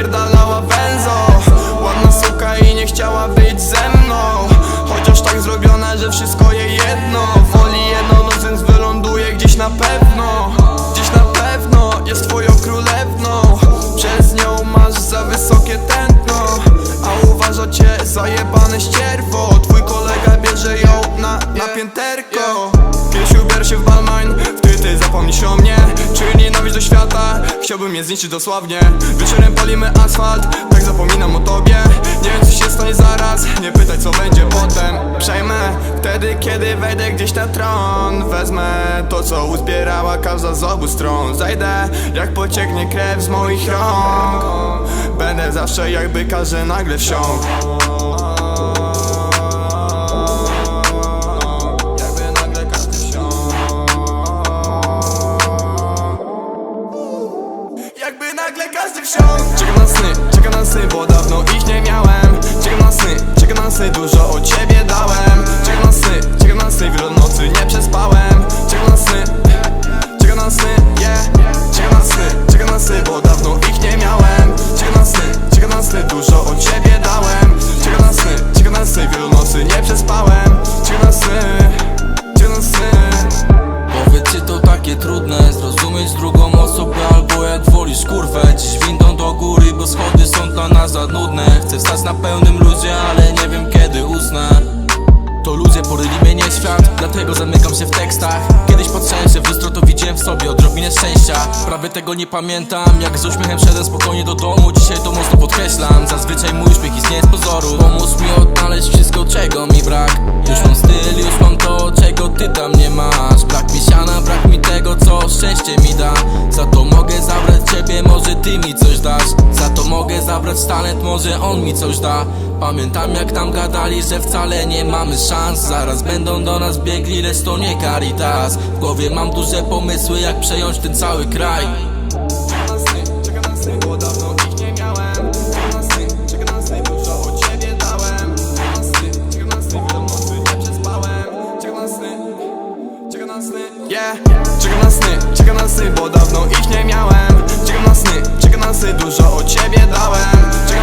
napierdalała benzo Ładna suka i nie chciała być ze mną. Chociaż tak zrobiona, że wszystko jej jedno. Woli jedno, no więc wyląduje gdzieś na pewno. Gdzieś na pewno jest twoją królewną. Przez nią masz za wysokie tętno. A uważa cię za jebane ścierwo. Twój kolega bierze ją na, na pięterko Chciałbym je zniszczyć dosłownie. Wieczorem palimy asfalt Tak zapominam o tobie. Nie wiem co się stanie zaraz Nie pytaj co będzie potem. Przejmę wtedy kiedy wejdę gdzieś na tron. Wezmę to co uzbierała każda z obu stron. Zajdę jak pocieknie krew z moich rąk. Będę zawsze jakby każdy nagle wsiąkł każdy wsiąkł Czekam na sny, czekam na sny, bo dawno ich nie miałem Czekam na sny, czekam na sny, dużo o ciebie dałem Czekam na sny, czekam na sny, wiele nocy nie przespałem Czekam na sny, czekam na sny, yeah Czekam na sny, czekam na sny, bo dawno ich wstać na pełnym ludzie, ale nie wiem kiedy usnę to ludzie poryli mnie nie świat, dlatego zamykam się w tekstach. Kiedyś patrzyłem się w lustro, to widziałem w sobie odrobinę szczęścia. Prawie tego nie pamiętam, jak z uśmiechem szedłem spokojnie do domu. Dzisiaj to mocno podkreślam, zazwyczaj mój uśmiech istnieje z pozoru. Pomóż mi odnaleźć wszystko, czego mi brak. Już mam styl, już mam to, czego ty tam nie masz. Brak mi siana, brak mi tego, co szczęście mi da. Za to ciebie, może ty mi coś dasz. Za to mogę zabrać talent, może on mi coś da. Pamiętam jak tam gadali, że wcale nie mamy szans. Zaraz będą do nas biegli, lecz to nie Caritas. W głowie mam duże pomysły, jak przejąć ten cały kraj yeah. Czekam na sny, czekam na sny, bo dawno ich nie miałem. Czekam na sny, czekam na sny, dużo o ciebie dałem